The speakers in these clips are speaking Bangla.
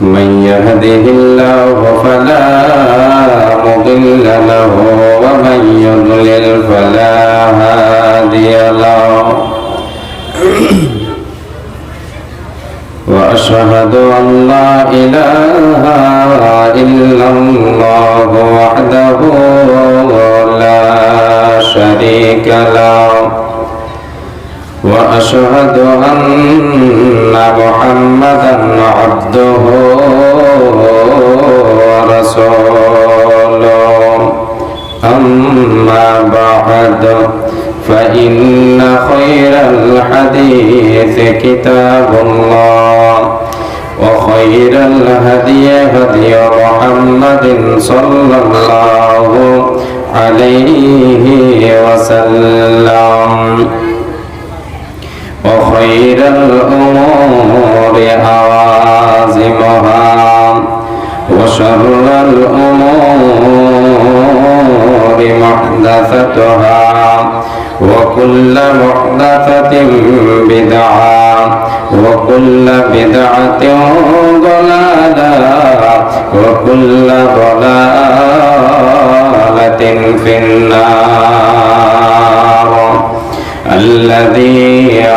من يهده الله فلا مضل له ومن يضلل فلا هادي له. وأشهد أن لا إله إلا الله وحده لا شريك له. وأشهد أن محمدا عبده ورسوله. أما بعد فإن خير الحديث كتاب الله وخير الهدي هدي محمد صلى الله عليه وسلم. وخير الأمور عوازمها وشر الأمور محدثتها وكل محدثة بدعة وكل بدعة ضلالة وكل ضلالة في النار. الذي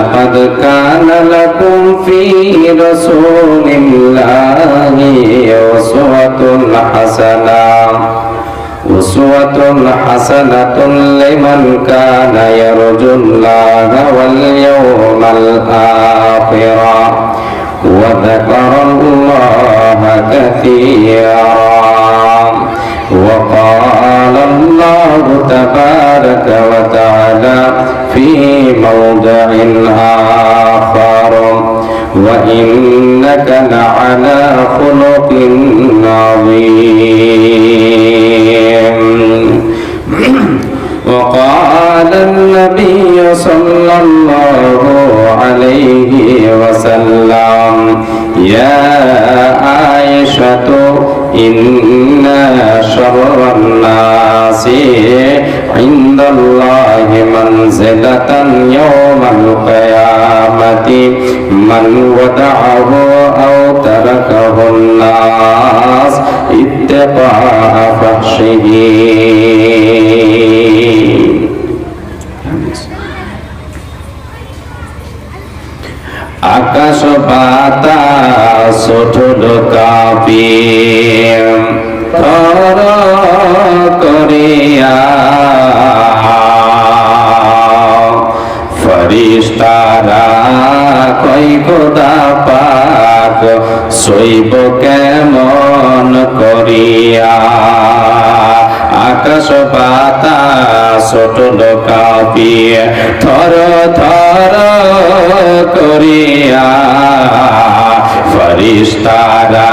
لقد كان لكم في رسول الله أسوة حسنة أسوة حسنة لمن كان يرجو الله واليوم الآخر وذكر الله كثيرا وقال الله تبارك وتعالى في موضع آخر. وإنك لعلى خلق عظيم. وقال النبي صلى الله عليه وسلم يا عائشة يوم শৈব কেমন করিয়া? আকাশ পাতা ছোট লোকাপি থর থর করিয়া। ফরিস্তারা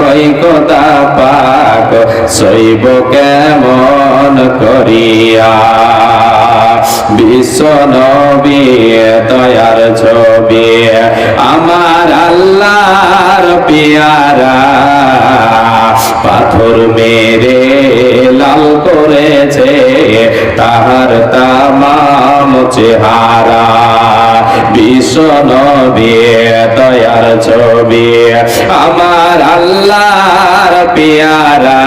কই কোদা পাক শৈব কেমন করিয়া? বিশ্ব নবী দয়ার ছবি, আমার আল্লাহর পিয়ারা। পাথর মেরে লাল করেছে তাহার তামাম চেহারা, বিশ্ব নবী দয়ার ছবি, আমার আল্লাহর পেয়ারা,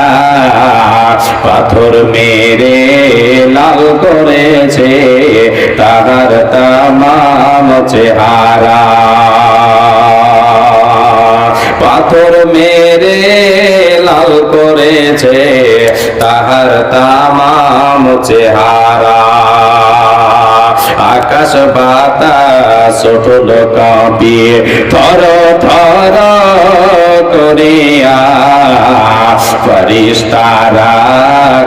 পাথর মেরে লাল করেছে তাহার তামাম চেহারা। পাথর মেরে লাল করেছে তাহার তামাম চেহারা। আকাশ বাতাস উঠল কাঁপিয়ে, থর থর করিয়া ফরিস্তারা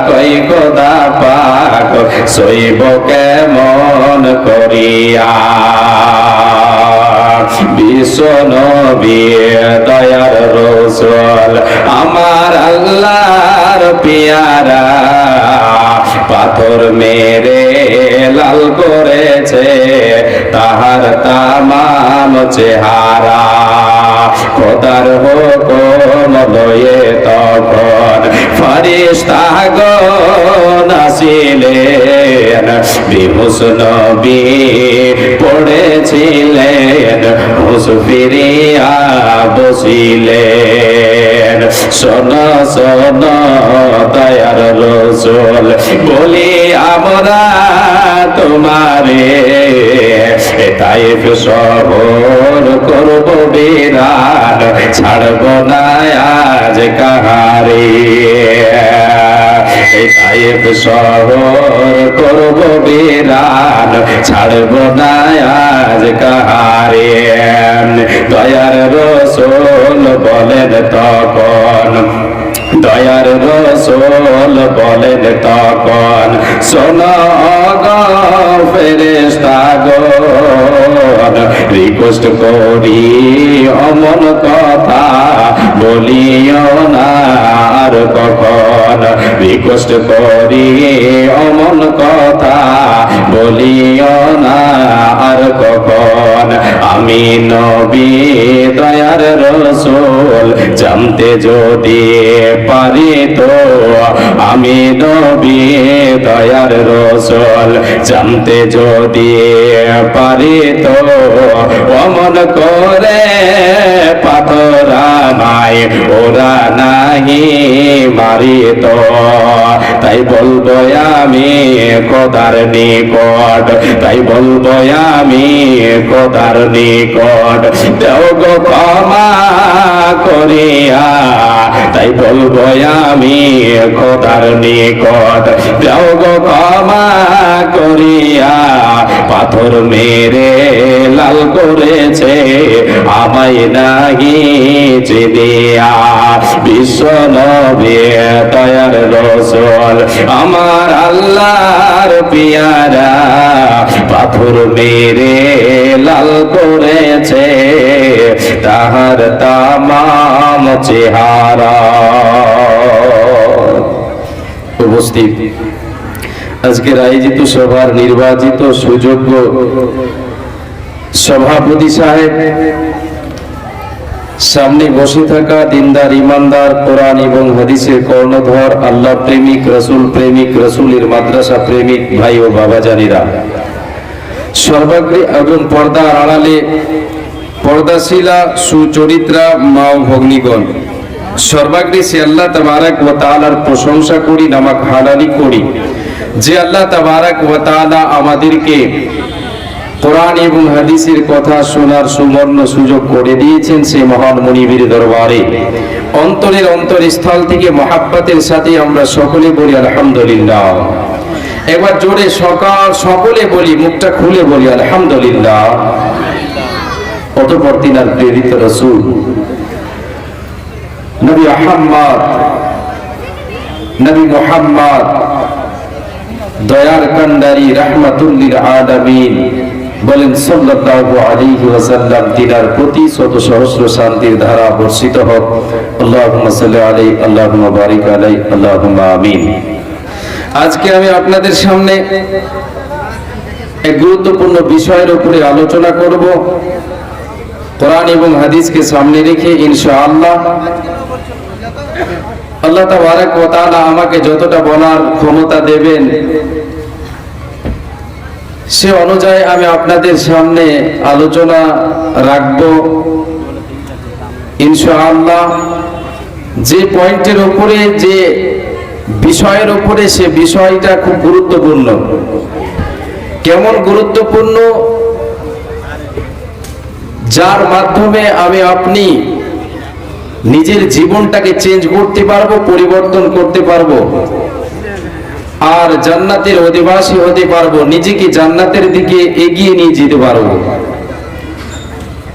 কই কোদা পাক শৈব কেমন করিয়া? বিশ্ব নবী দয়ার রসুল, আমার আল্লাহর পিয়ারা। পাথর মেরে লাল করেছে তাহার তামাম চেহারা। খোদার হুকুম লয়ে তখন ফরিস্তা গো নাসিলেন বিহুস নবী পড়েছিলেন হুস ফিরিয়া বসিলেন। শোন শোন দয়ার রসুল। বলি, আমরা তোমারে তাই শহর করব বিরাট, ছাড়ব না আজ কাহারে। তাইফ শহর করব বিরান ছাড়ব না আজ কাহারে দয়ার রসুল বলেন তখন দয়ার রসোল বলেন তখন, শোন ফেরেস্তা রিকোয়েস্ট করি অমন কথা বলিও না আর কখন রিকোয়েস্ট করি অমন কথা বলিও না আর আমি নবী, দয়ার রসোল, জানতে যদি পারি তো আমি নবী, দয়ার রসল, জানতে যদি পারি তো অমন করে পাথর আমায় ওরা নাহি মারি তো। তাই বলব আমি কোদার নিকট, তাই বলব আমি কোদার নিকট। দেও গো ক্ষমা করিয়া, তাই বলব আমি খোদার নিকট। দেও গো ক্ষমা করিয়া, পাথর মেরে লাল করেছে, আমায় নাহি চিনিয়া। বিশ্ব নবী দয়ার রসল, আমার আল্লাহর পিয়ারা। পাথর মেরে লাল করেছে তাহার তামাম চেহারা। উপস্থিত। আজকের আয়োজিত সভার নির্বাচিত সুযোগ্য সভাপতি সাহেব, সামনে বসে থাকা দিনদার, ইমানদার, কোরআন এবং হাদিসের কর্ণধর, আল্লাহ প্রেমিক, রসুল প্রেমিক, রসুলের মাদ্রাসা প্রেমিক ভাই ও বাবাজানিরা সর্বাগ্রে এবং পর্দার আড়ালে পর্দাশীলা সুচরিত্রা মা ভগ্নিগণ। সর্বাগ্রে সে আল্লাহ তাবারাক ও তাআলার প্রশংসা করি, নামাক হালালি করি। যে আল্লাহ তাবারাক ও তাআলা আমাদেরকে কোরআন এবং হাদিসের কথা শোনার সুবর্ণ সুযোগ করে দিয়েছেন সে মহান মনিবীর দরবারে। অন্তরের অন্তরস্থল থেকে মহাব্বতের সাথে আমরা সকলে বলি, আলহামদুলিল্লাহ। একবার জোরে সকাল সকলে বলি, মুখটা খুলে বলি, আলহামদুলিল্লাহ। অতপর তিনার প্রেরিত রসুল, নবী আহম্মদ, নবী মোহাম্মদ, দয়ার কান্ডারি রাহমাতুল্লিল আলামিন বলেন, সাল্লাল্লাহু আলাইহি ওয়াসাল্লাম তিনার প্রতি শত সহস্র শান্তির ধারা বর্ষিত হোক। আল্লাহুম্মা সাল্লি আলাইহি, আল্লাহুম্মা বারিক আলাইহি, আল্লাহুম্মা আমিন। আজকে আমি আপনাদের সামনে এক গুরুত্বপূর্ণ বিষয়ের উপরে আলোচনা করব। কোরআন এবং হাদিসকে সামনে রেখে ইনশাআল্লাহ। আল্লাহ তাবারাক ওয়া আমাকে যতটা বলার ক্ষমতা দেবেন, সে অনুযায়ী আমি আপনাদের সামনে আলোচনা রাখব। ইনশাআল্লাহ, যে পয়েন্টের উপরে যে বিষয়ের উপরে সে বিষয়টা খুব গুরুত্বপূর্ণ। কেমন গুরুত্বপূর্ণ? যার মাধ্যমে আমি আপনি নিজের জীবনটাকে চেঞ্জ করতে পারব, পরিবর্তন করতে পারব। আর জান্নাতের অধিবাসী হতে পারব, নিজেকে জান্নাতের দিকে এগিয়ে নিয়ে যেতে পারব।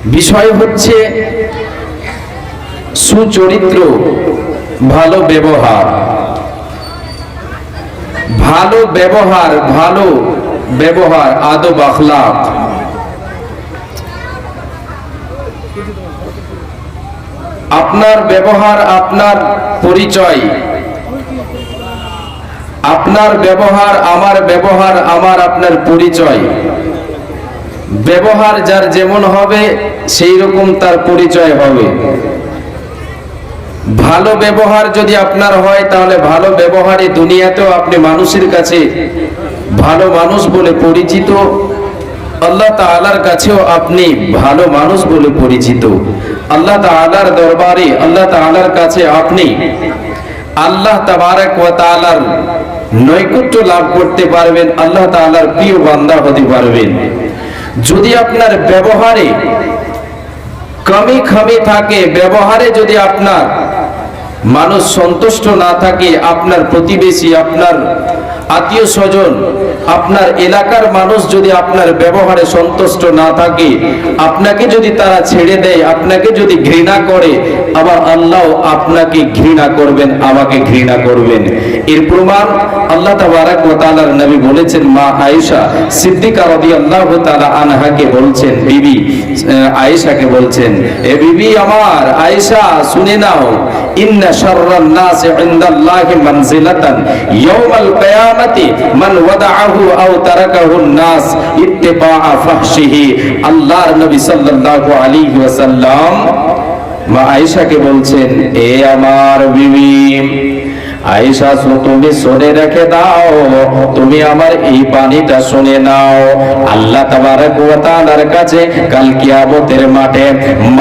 বিষয় হচ্ছে সুচরিত্র, ভালো ব্যবহার। ভালো ব্যবহার ভালো ব্যবহার, আদব, আখলাক। আপনার ব্যবহার, আপনার পরিচয়। আপনার ব্যবহার, আমার ব্যবহার, আমার আপনার পরিচয়। ব্যবহার যার যেমন হবে সেই রকম তার পরিচয় হবে। ভালো ব্যবহার যদি আপনার হয়, তাহলে ভালো ব্যবহারে দুনিয়াতেও আপনি মানুষের কাছে ভালো মানুষ বলে পরিচিত। আল্লাহ তাআলার কাছেও আপনি ভালো মানুষ বলে পরিচিত। আল্লাহ তাআলার দরবারে, আল্লাহ তাআলার কাছে আপনি আল্লাহ তাবারক ওয়া তাআলার নৈকট্য লাভ করতে পারবেন, আল্লাহ তাআলার প্রিয় বান্দা হতে পারবেন। যদি আপনার ব্যবহারে কমি খামি থাকে, ব্যবহারে যদি আপনার মানুষ সন্তুষ্ট না থাকে আপনার প্রতিবেশী, আপনার আত্মীয় স্বজন, আপনার এলাকার মানুষ যদি আপনার ব্যবহারে সন্তুষ্ট না থাকে, আপনাকে যদি তারা ছেড়ে দেয়, আপনাকে যদি ঘৃণা করে, আবার আল্লাহ আপনাকে ঘৃণা করবেন, আমাকে ঘৃণা করবেন। এর প্রমাণ আল্লাহ তাবারাক ওয়া নবী বলেছেন, মা আয়েশা সিদ্দিকা রাদিয়াল্লাহু তাআলা আনহাকে বলছেন, বিবি, আয়েশাকে বলছেন, এ বিবি আমার, আয়েশা, শুনে নাও ইন্না শাররান নাস ইনদাল্লাহি মানজিলাতান। ইয়াউমাল কিয়ামাতি মান ওয়াদাআহু আও তারাকাহু নাস ইত্তিবাআ ফাহশিহি। আল্লাহর নবী সাল্লাল্লাহু আলাইহি ওয়াসাল্লাম মা আয়েশাকে বলছেন, এ আমার বিবি আয়েশা তুমি শুনে রেখে দাও। তুমি আমার এই পানিটা শুনে নাও। আল্লাহ তাবারক ওয়া কাছে কাল কিয়ামতের মাঠে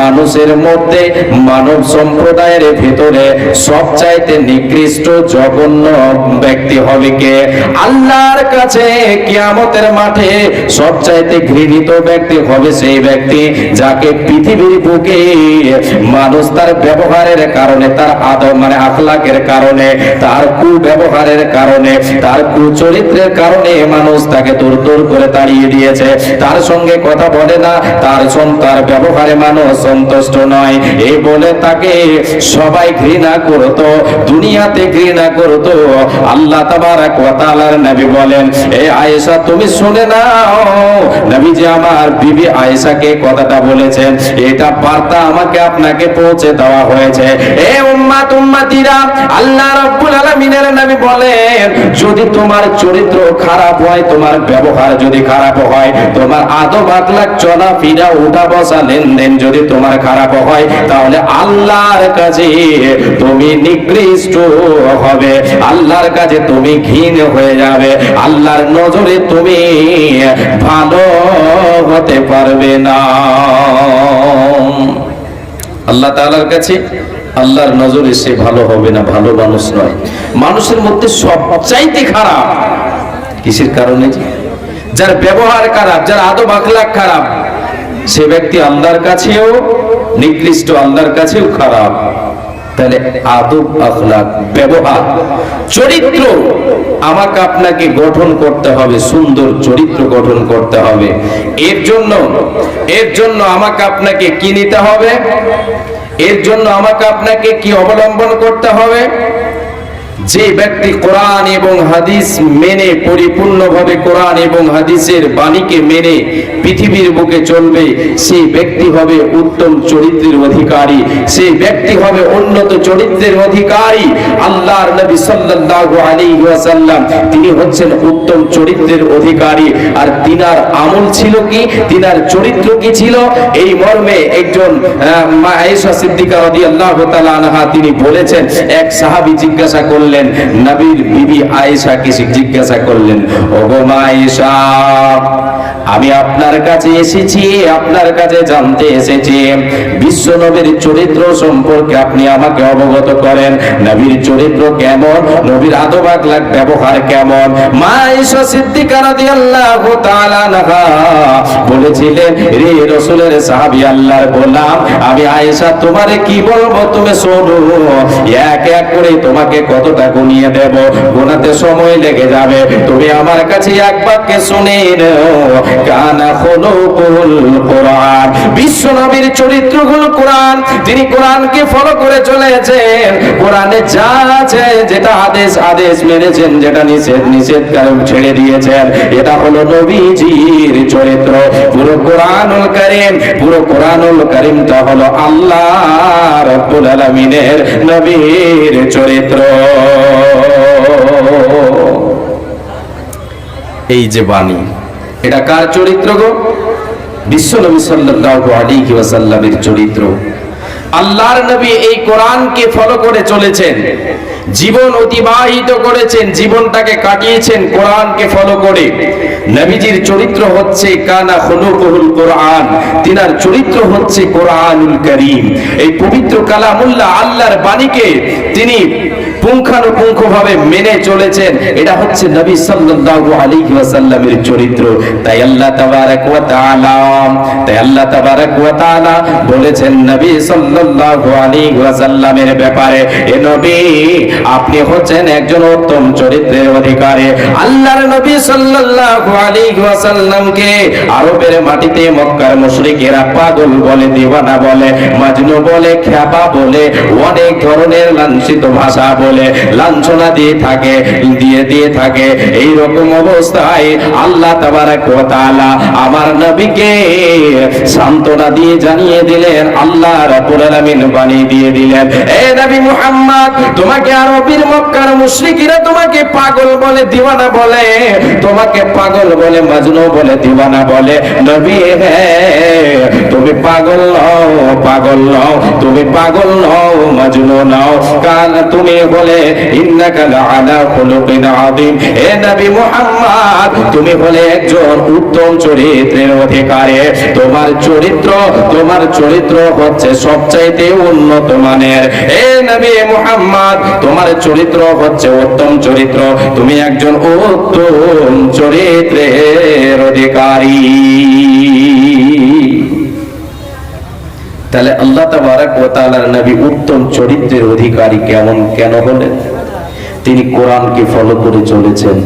মানুষের মধ্যে মানব সম্প্রদায়ের ভিতরে সবচাইতে নিকৃষ্ট, জঘন্য ব্যক্তি হবে কে? আল্লাহর কাছে কিয়ামতের মাঠে সবচাইতে ঘৃণিত ব্যক্তি হবে সেই ব্যক্তি যাকে পৃথিবীর বুকে মানুষ তার ব্যবহারের কারণে, তার আদব মানে আখলাকের কারণে তার কুব্যবহারের কারণে, তার কুচরিত্রের কারণে মানুষ তাকে দূর দূর করে তাড়িয়ে দিয়েছে। তার সঙ্গে কথা বলে না, তার সন- তার ব্যবহারে মানুষ সন্তুষ্ট নয়। এই বলে তাকে সবাই ঘৃণা করতো, দুনিয়াতে ঘৃণা করতো। আল্লাহ তাবারাক ওয়া তাআলার নবী বলেন, এ আয়েশা, তুমি শুনে নাও। নবী যে আমার বিবি আয়েশাকে কথাটা বলেছেন, এটা বার্তা আমাকে আপনাকে পৌঁছে দেওয়া হয়েছে। এ উম্মাত উম্মাতিরা, আল্লাহ রাব্বুল আলামিনের নবী বলেন, যদি তোমার চরিত্র খারাপ হয়, তোমার ব্যবহার যদি খারাপ হয়, তোমার আদব আখলাক চলা ফিরা উঠা বসা লেনদেন যদি তোমার খারাপ হয়, তাহলে আল্লাহর কাছে তুমি নিকৃষ্ট হবে। আল্লাহর কাছে তুমি ঘৃণ হয়ে যাবে। আল্লাহর নজরে তুমি ভালো হতে পারবে না। আল্লাহ তাআলার কাছে আল্লাহর নজরে সে ভালো হবে না, ভালো মানুষ নয়। মানুষের মধ্যে সবচাইতে খারাপ কিসের কারণে যার ব্যবহার খারাপ, যার আদব আখলাক খারাপ, সে ব্যক্তি আল্লাহর কাছেও নিকৃষ্ট, আল্লাহর কাছেও খারাপ। তাহলে আদব আখলাক, ব্যবহার, চরিত্র আমাকে আপনাকে গঠন করতে হবে, সুন্দর চরিত্র গঠন করতে হবে। এর জন্য এর জন্য আমাকে আপনাকে কি নিতে হবে? এর জন্য আমাকে আপনাকে কি অবলম্বন করতে হবে? যে ব্যক্তি কোরআন এবং হাদিস মেনে, পরিপূর্ণভাবে কোরআন এবং হাদিসের বাণীকে মেনে পৃথিবীর বুকে চলবে সেই ব্যক্তি হবে উত্তম চরিত্রের অধিকারী। সেই ব্যক্তি হবে উন্নত চরিত্রের অধিকারী। আল্লাহর নবী সাল্লাল্লাহু আলাইহি ওয়াসাল্লাম, তিনি হচ্ছেন উত্তম চরিত্রের অধিকারী। আর তিনার আমল ছিল কি? তিনার চরিত্র কি ছিল? এই মর্মে একজন আয়েশা সিদ্দিকা রাদিয়াল্লাহু তাআলা আনহা তিনি বলেছেন, এক সাহাবী জিজ্ঞাসা করলেন নবীর বিবি আয়েশাকে জিজ্ঞাসা করলেন ওগো মা আয়েশা আমি আপনার কাছে এসেছি, আপনার কাছে জানতে এসেছি। বিশ্ব নবীর চরিত্র সম্পর্কে আপনি আমাকে অবগত করেন। নবীর চরিত্র কেমন? নবীর আদব আখলাক ব্যবহার কেমন? মা সিদ্দিকা রাদিয়াল্লাহু তাআলা আনহা বলেছিলেন, রে রাসূলের সাহাবী আল্লাহর গোলাম, আমি আয়েশা, তোমারে কি বলব তুমি শোনো। এক এক করে তোমাকে কতটা গুনিয়ে দেব। গোনাতে সময় লেগে যাবে। তুমি আমার কাছে এক বাক্যে শুনে নাও। কানা কোরআন। নবীর কোরআন। তিনি কোরআনকে ফলো করে চলেছেন। কোরআনে যা আছে, যেটা আদেশ আদেশ যেটা নিষেধ নিষেধ ছেড়ে দিয়েছেন, এটা হলো নবীজির চরিত্র। পুরো কোরআনুল কারীম, পুরো কোরআনুল কারীমটা হলো নবীর চরিত্র। এই যে বাণী এটা কার চরিত্র গো? বিশ্ব নবী সাল্লাল্লাহু আলাইহি ওয়াসাল্লামের চরিত্র। আল্লাহর নবী এই কোরআনকে ফলো করে চলেছেন। জীবন অতিবাহিত করেছেন, জীবনটাকে কাটিয়েছেন কোরআনকে ফলো করে। নবীজির চরিত্র হচ্ছে কানা খুলুকুল কোরআন, তিনার চরিত্র হচ্ছে কোরআনুল করিম। এই পবিত্র কালামুল্লাহ আল্লাহর বাণীকে তিনি পুঙ্খানুপুঙ্খ ভাবে মেনে চলেছেন। এটা হচ্ছে নবী সাল্লাল্লাহু আলাইহি ওয়াসাল্লামের চরিত্র। তাই আল্লাহ তাবারাক ওয়া তাআলা, তাই আল্লাহ তাবারাক ওয়া তাআলা বলেছেন নবী সাল্লাল্লাহু আলাইহি ওয়াসাল্লামের ব্যাপারে, এ নবী, আপনি হচ্ছেন একজন উত্তম চরিত্রের অধিকারী। আল্লাহর নবী সাল্লাল্লাহু আলাইহি ওয়াসাল্লামকে আরবের মাটিতে মক্কার মুশরিকেরা পাগল বলে, দিওয়ানা বলে, মাজনু বলে, খ্যাপা বলে, অনেক ধরনের লাঞ্ছিত ভাষা বলে লাঞ্ছনা দিয়ে থাকে, দিয়ে দিয়ে থাকে। এই রকম অবস্থায় আল্লাহ তাআলা আমার নবীকে সান্ত্বনা দিয়ে জানিয়ে দিলেন, আল্লাহ রাব্বুল আলামিন বাণী দিয়ে দিলেন, এ নবী মুহাম্মদ, তোমাকে আরবের মক্কার মুশরিকিরা তোমাকে পাগল বলে দিওয়ানা বলে, তোমাকে পাগল বলে মাজনু বলে দিওয়ানা বলে। নবী হ্যাঁ তুমি পাগল নও পাগল নও, তুমি পাগল নও, মাজনু নও। কাল তুমি বলে তুমি বলে একজন উত্তম চরিত্রের অধিকারী। তোমার চরিত্র তোমার চরিত্র হচ্ছে সবচাইতে উন্নত মানের। হে নবী মুহাম্মদ, তোমার চরিত্র হচ্ছে উত্তম চরিত্র। তুমি একজন উত্তম চরিত্রের অধিকারী। তাহলে আল্লাহ তাবারাক ওয়া তাআলার নবী উত্তম চরিত্রের অধিকারী কেমন কেন হলেন? তিনি কোরআনকে ফলো করে চলেছেন।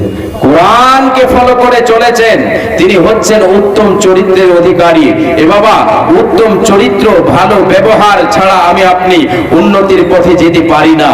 কোরআনকে ফলো করে চলেছেন। তিনি হচ্ছেন উত্তম চরিত্রের অধিকারী। এ বাবা, উত্তম চরিত্র, ভালো ব্যবহার ছাড়া আমি আপনি উন্নতির পথে যেতে পারি না।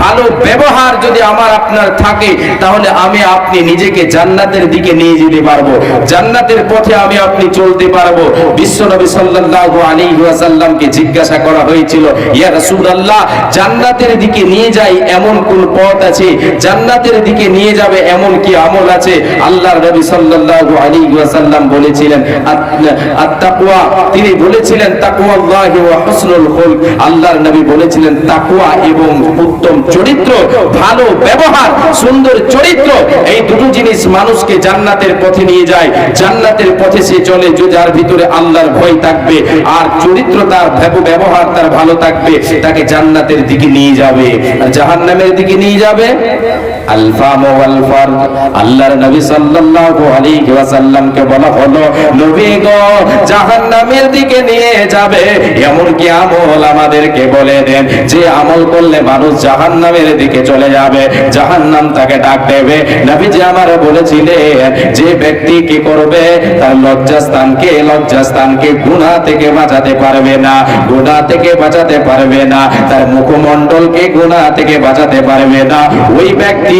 ভালো ব্যবহার যদি আমার আপনার থাকে, তাহলে আমি আপনি নিজেকে জান্নাতের দিকে নিয়ে যেতে পারব। জান্নাতের পথে আমি আপনি চলতে পারব। বিশ্বনবী সাল্লাল্লাহু আলাইহি ওয়াসাল্লামকে জিজ্ঞাসা করা হয়েছিল, ইয়া রাসূলুল্লাহ, জান্নাতের দিকে নিয়ে যাই, এমন কোন পথ আছে? জান্নাতের দিকে নিয়ে যাবে, এমন কি আমল আছে। আল্লাহর নবী সাল্লাল্লাহু আলাইহি ওয়াসাল্লাম বলেছিলেন আত-তাকওয়া। তিনি বলেছিলেন, তাকওয়াল্লাহি ওয়া হুসনুল খুলক। আল্লাহর নবী বলেছিলেন, তাকওয়া এবং উত্তম চরিত্র, ভালো ব্যবহার, সুন্দর চরিত্র, এই দুটো জিনিস মানুষকে জান্নাতের পথে নিয়ে যায়। জান্নাতের পথে সে চলে যে যার ভিতরে আল্লাহর ভয় থাকবে, আর চরিত্র তার ব্যব- ব্যবহার তার ভালো থাকবে, তাকে জান্নাতের দিকে নিয়ে যাবে। আর জাহান্নামের দিকে নিয়ে যাবে? আলফাম ওয়াল ফারজ আল্লাহর নবী সাল্লাল্লাহু আলাইহি ওয়াসাল্লামকে বলা হলো, নবী গো, জাহান্নামের দিকে নিয়ে যাবে। এমন কি আমল আমাদেরকে বলে দেন? যে আমল করলে মানুষ জাহান্নামের দিকে চলে যাবে, জাহান্নাম তাকে ডাক দেবে। বলেছিলেন, যে ব্যক্তি কি করবে, তার লজ্জাস্থানকে লজ্জাস্থানকে গুনাহ থেকে বাঁচাতে পারবে না গুনাহ থেকে বাঁচাতে পারবে না, তার মুখমণ্ডলকে গুনাহ থেকে বাঁচাতে পারবে না। ওই ব্যক্তি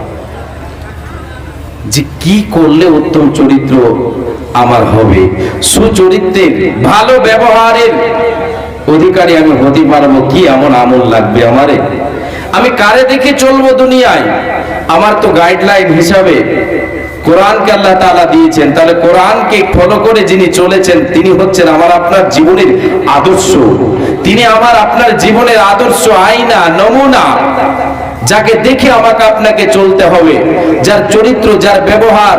যে কি করলে উত্তম চরিত্র আমার হবে? সুচরিত্রের ভালো ব্যবহারের অধিকারী আমি হতে পারব? কি এমন আমল লাগবে আমারে? আমি কারে দেখে চলবো দুনিয়ায়? আমার তো গাইডলাইন হিসাবে কোরআনকে আল্লাহ তালা দিয়েছেন। তাহলে কোরআনকে ফলো করে যিনি চলেছেন, তিনি হচ্ছেন আমার আপনার জীবনের আদর্শ। তিনি আমার আপনার জীবনের আদর্শ, আয়না, নমুনা। যাকে দেখে আমাকে আপনাকে চলতে হবে, যার চরিত্র, যার ব্যবহার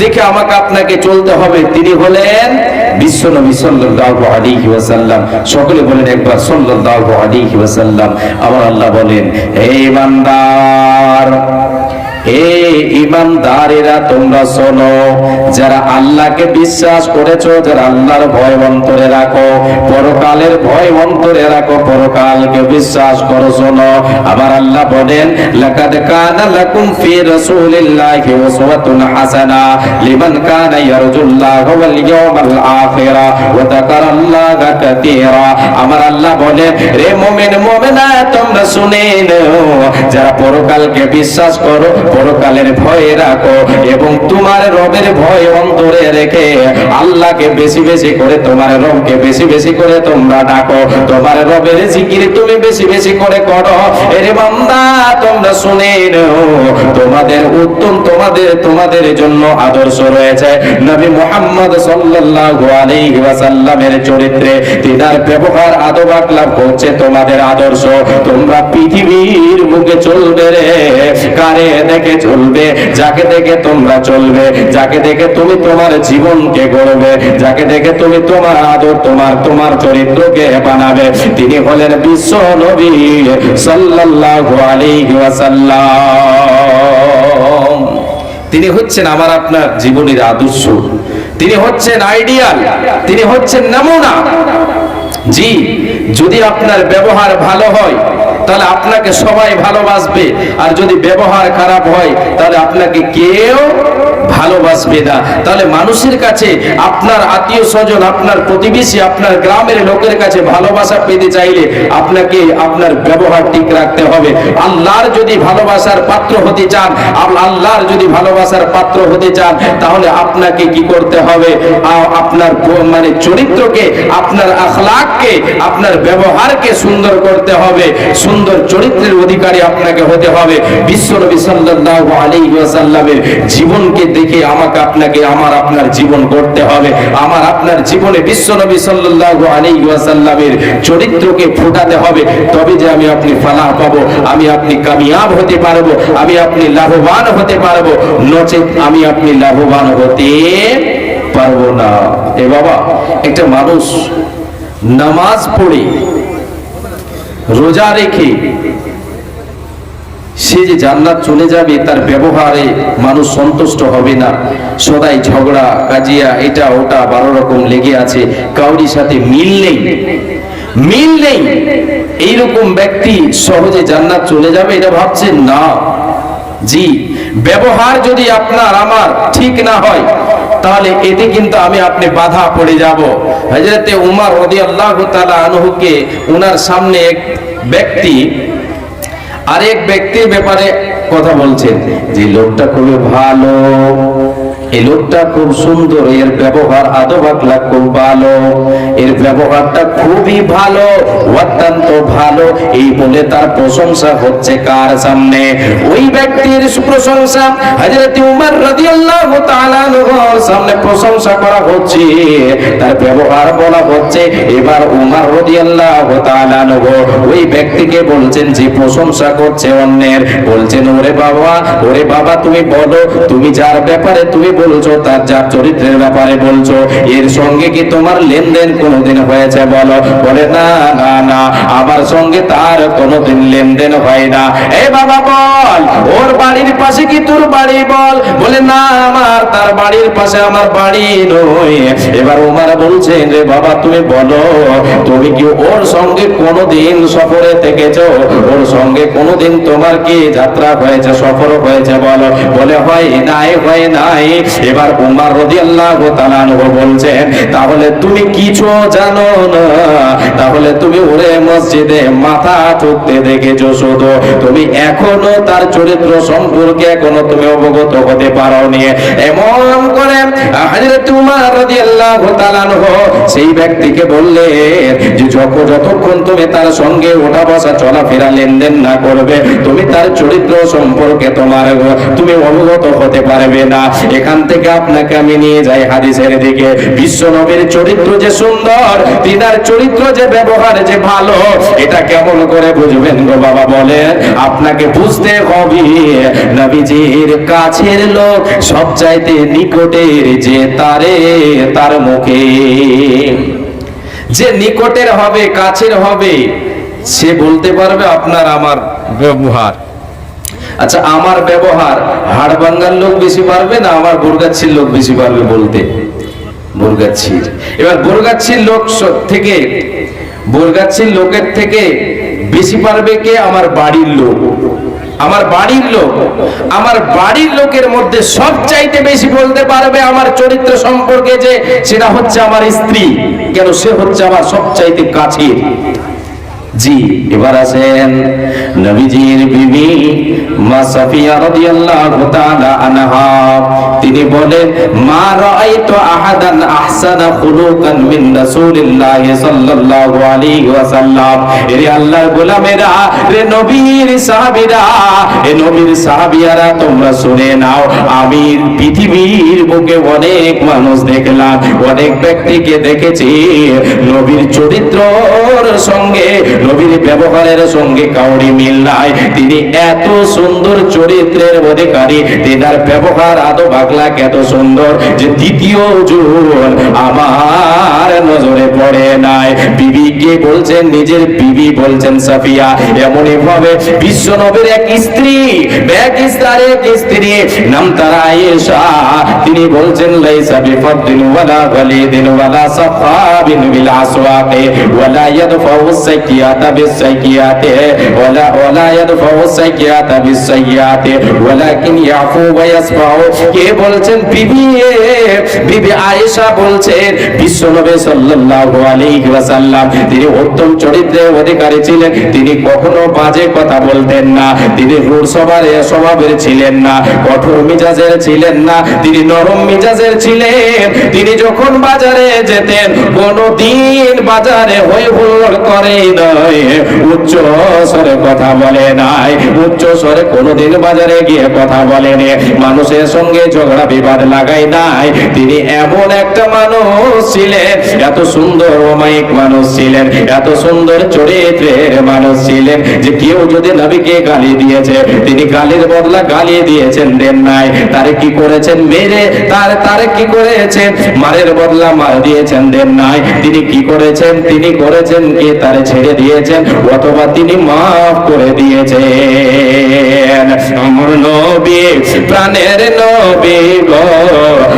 দেখে আমাকে আপনাকে চলতে হবে, তিনি হলেন বিশ্ব নবী সাল্লাল্লাহু আলাইহি ওয়াসাল্লাম। সকলে বলেন একবার, সাল্লাল্লাহু আলাইহি ওয়াসাল্লাম। আমার আল্লাহ বলেন, হে ইমানদার হে ইমানদারেরা, তোমরা শোনো, যারা আল্লাহকে বিশ্বাস করেছ, যারা আল্লাহর ভয় অন্তরে রাখো, পরকালের ভয় অন্তরে রাখো, পরকালকে বিশ্বাস করো, শোনো। আবার আল্লাহ বলেন, লাকাদ কানা লাকুম ফি রাসূলিল্লাহি উসওয়াতুন হাসানা, লিমান কানা ইয়ারজুল্লাহ ওয়াল ইয়াওমাল আখিরা, ওয়া যাকারাল্লাহা কাতীরা আমার আল্লাহ বলেন রে মুমিন মুমিনা তোমরা শুনে নাও, যারা পরকালকে বিশ্বাস করো পরকালের ভয় রাখো এবং তোমার রবের ভয় অন্তরে রেখে আল্লাহকে বেশি বেশি করে তোমার রবকে বেশি বেশি করে তোমরা ডাকো। তোমার রবের জিকির তুমি বেশি বেশি করে করো। এরে বান্দা, তোমরা শুনে তোমাদের উত্তম তোমাদের তোমাদের জন্য আদর্শ রয়েছে। নবী মুহাম্মদ সাল্লাল্লাহু আলাইহি ওয়াসাল্লামের চরিত্রে তিনার ব্যবহার আদব আকলাপ হচ্ছে তোমাদের আদর্শ। তোমরা পৃথিবীর মুখে চলবে রে, কারে দেখে চলবে, যাকে দেখে তোমরা চলবে, যাকে দেখে তুমি তোমার জীবনকে গড়বে, যাকে দেখে তুমি তোমার আদর, তোমার তোমার চরিত্রকে বানাবে। তিনি হলেন বিশ্ব নবী সাল্লাল্লাহু আলাইহি ওয়াসাল্লাম। তিনি হচ্ছেন আমার আপনার জীবনের আদর্শ। তিনি হচ্ছেন আইডিয়াল। তিনি হচ্ছেন নমুনা। জি, যদি আপনার ব্যবহার ভালো হয় তাহলে আপনাকে সবাই ভালোবাসবে। আর যদি ব্যবহার খারাপ হয়, তাহলে আপনাকে কেউ ভালোবাসবে না। তাহলে মানুষের কাছে আপনার আত্মীয় স্বজন, আপনার প্রতিবেশী, আপনার গ্রামের লোকের কাছে ভালোবাসা পেতে চাইলে আপনাকে আপনার ব্যবহার ঠিক রাখতে হবে। আল্লাহর যদি ভালোবাসার পাত্র হতে চান আল্লাহর যদি ভালোবাসার পাত্র হতে চান, তাহলে আপনাকে কি করতে হবে? আপনার মানে চরিত্রকে, আপনার আখলাককে, আপনার ব্যবহারকে সুন্দর করতে হবে। সুন্দর চরিত্রের অধিকারী আপনাকে হতে হবে। বিশ্বনবী সাল্লাল্লাহু আলাইহি ওয়াসাল্লামের জীবনকে দেখে আমাকে আপনাকে আমার আপনার জীবন গড়তে হবে। আমার আপনার জীবনে বিশ্বনবী সাল্লাল্লাহু আলাইহি ওয়াসাল্লামের চরিত্রকে ফোটাতে হবে। তবে যে আমি আপনি ফালাহ পাবো, আমি আপনি কামিয়াব হতে পারব, আমি আপনি লাভবান হতে পারব, নচেত আমি আপনি লাভবান হতে পারব না। এ বাবা, একটা মানুষ নামাজ পড়ে রোজা রেখে সে যে জান্নাত চলে যাবে, তার ব্যবহারে মানুষ সন্তুষ্ট হবে না। সদাই ঝগড়া, কাজিয়া, এটা, ওটা, বারো রকম লেগে আছে। কাউরির সাথে মিল নেই। মিল নেই। এইরকম ব্যক্তি সহজে জান্নাত চলে যাবে এটা ভাবছেন? না। জি, ব্যবহার যদি আপনার, আমার ঠিক না হয়, তাহলে এতে কিন্তু আমি আপনি বাধা পড়ে যাব। হজরতে উমার রদি আল্লাহ তালা আনহুকে ওনার সামনে এক ব্যক্তি আরেক ব্যক্তির ব্যাপারে কথা বলছেন যে লোকটা খুবই ভালো, এই লোকটা খুব সুন্দর, এর ব্যবহার আদব আখলাক খুব ভালো, এর ব্যবহারটা খুবই ভালো, অত্যন্ত ভালো, এই বলে তার প্রশংসা হচ্ছে কার সামনে? ওই ব্যক্তির প্রশংসা হযরত উমর রাদিয়াল্লাহু তাআলা সামনে প্রশংসা করা হচ্ছে, তার ব্যবহার বলা হচ্ছে, এবার উমর রাদিয়াল্লাহু তাআলা ওই ব্যক্তিকে বলছেন যে প্রশংসা করছে অন্যের, বলছেন ওরে বাবা ওরে বাবা, তুমি বলো, তুমি যার ব্যাপারে তুমি বলছো, তার যার চরিত্রের ব্যাপারে বলছো, এর সঙ্গে কি তোমার লেনদেন কোনোদিন হয়েছে বলো? বলে না না না, আমার সঙ্গে তার কোনোদিন লেনদেন হয় না। এ বাবা বল, ওর বাড়ির পাশে কি তোর বাড়ি বল? বলে না, আমার তার বাড়ির পাশে আমার বাড়ি নয়। এবার ওমারা বলছেন রে বাবা, তুমি বলো, তুমি কি ওর সঙ্গে কোনোদিন সফরে থেকেছো? ওর সঙ্গে কোনোদিন তোমার কি যাত্রা হয়েছে সফর হয়েছে বলো। বলে হয়, নাই হয় নাই। এবার উমার তাআলা আনহু বলছেন, তাহলে তুমি কিছু জানো না? তাহলে তুমি ওরে মসজিদে মাথা ঠুকতে দেখেছ শুধু। তুমি এখনও তার চরিত্র সম্পর্কে এখনও তুমি অবগত হতে পারোনি। এমন করে হযরত উমর তাআলা আনহু সেই ব্যক্তিকে বললেন, যে যখন যতক্ষণ তুমি তার সঙ্গে ওঠা বসা চলাফেরা, লেনদেন না করবে, তুমি তার চরিত্র সম্পর্কে তোমার তুমি অবগত হতে পারবে না। এখান থেকে আপনাকে আমি নিয়ে যাই হাদিসের দিকে। বিশ্ব নবীর চরিত্র যে সুন্দর তিনার চরিত্র যে ব্যবহার যে ভালো, এটা কেমন করে বুঝবেন গো বাবা বলেন? আপনাকে বুঝতে হবে, নবীজির কাছের লোক সব চাইতে নিকটের যে তারে, তার মুখে। যে নিকটের হবে, কাছের হবে, সে বলতে পারবে আপনার আমার ব্যবহার। আচ্ছা আমার ব্যবহার হাড় বাঙ্গার লোক বেশি পারবে না আমার বোরগাছির লোক বেশি পারবে বলতে? বোরগাছির এবার বোরগাছির লোক থেকে বোরগাছির লোকের থেকে বেশি পারবে কে? আমার বাড়ির লোক। আমার বাড়ির লোক। আমার বাড়ির লোকের মধ্যে সব চাইতে বেশি বলতে পারবে আমার চরিত্র সম্পর্কে যে, সেটা হচ্ছে আমার স্ত্রী। কেন? সে হচ্ছে আমার সব চাইতে কাছের। জি, এবার আছেন নবীজির বিবি মা সাফিয়া রাদিয়াল্লাহু তাআলা আনহা। তিনি বলেন, মা রাআইতু আহাদান আহসানা খুলুকান মিন রাসূলিল্লাহ সাল্লাল্লাহু আলাইহি ওয়াসাল্লাম। এরে আল্লাহর গোলামেরা, রে নবীর সাহাবীরা, এ নবীর সাহাবীরা তোমরা শুনে নাও, আমি পৃথিবীর বুকে অনেক মানুষ দেখলাম, অনেক ব্যক্তিকে দেখেছি। নবীর চরিত্রর সঙ্গে নবীর ব্যবহারের সঙ্গে কাউরি মিল নাই। তিনি এত সুন্দর চরিত্রের অধিকারী, তেনার ব্যবহার আদব আখলাক এত সুন্দর যে দ্বিতীয় জন আমার নজরে পড়ে নাই। বিবি কে বলছেন, নিজের বিবি বলছেন সাফিয়া, এমনই ভাবে বিশ্ব নবীর এক স্ত্রী এক স্ত্রী এক স্ত্রী, নাম তার আয়েশা। তিনি বলছেন, লাইসা বিফদ্দিন ওয়ালা গালিদিন ওয়ালা সাফাবিন বিল আসওয়াকি, ওয়ালা ইয়াদফাউ সাইকিয়াতা বিসাইকিয়াতি بالسيئات ولا ولا সাইকিয়াতা السيئات بالسيئات ولكن يعفو ইয়াসফাউ কে বলছেন বিবি বিবি আয়েশা বলছেন, বিশ্বনবী সাল্লাল্লাহু আলাইহি ওয়াসাল্লাম তিনি উত্তম চরিত্রের অধিকারী ছিলেন, তিনি কখনো বাজে কথা বলতেন না, তিনি রূঢ় স্বভাবের ছিলেন না, কঠোর মিজাজের ছিলেন না, তিনি নরম মিজাজের ছিলেন, তিনি যখন বাজারে যেতেন, কোনদিন বাজারে হই হুল্লোড় করে নাই, উচ্চ স্বরে কথা বলে নাই, উচ্চ স্বরে কোনদিন বাজারে গিয়ে কথা বলেনি মানুষের সঙ্গে ঝগড়া বিবাদ লাগাই নাই তিনি এমন একটা মানুষ ছিলেন, এত সুন্দর অমায়িক মানুষ ছিলেন, এত সুন্দর চরিত্রের মানুষ ছিলেন, যে কেউ যদি নবীকে গালি দিয়েছে, তিনি গালির বদলা গালি দিয়েছেন, দেন নাই। তারে কি করেছেন মেরে? তার, তারে কি করেছেন? মারের বদলা মার দিয়েছেন, দেন নাই। তিনি কি করেছেন? তিনি করেছেন কে? তারে ছেড়ে দিয়েছেন, অথবা তিনি মাফ করে দিয়েছেন। আমার নবী, প্রাণের নবী গো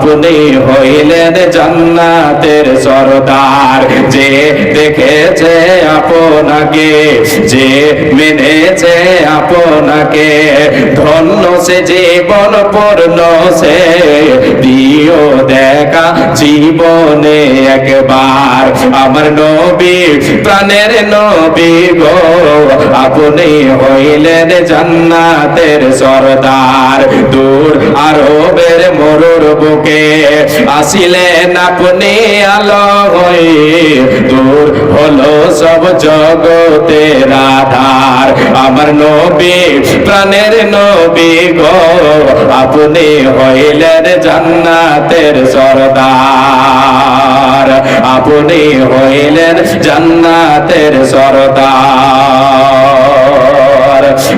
আপনি হইলেন জান্নাতের সরদার। যে দেখেছে আপনাকে, যে মেনেছে আপনাকে, ধন্য সে জীবন পূর্ণ সে। দিও দেখা জীবনে একবার, আমার নবী, প্রাণের নবী গো। আপনি হইলেন জান্নাতের সরদার। দূর আরবের মরুর বুকে আসিলেন আপনি আলো হয়ে দূর হলো সব জগতের আধার আমার নবী, প্রাণের নবী গো। আপনি হইলেন জান্নাতের সরদার। আপনি হইলেন জান্নাতের সরদার।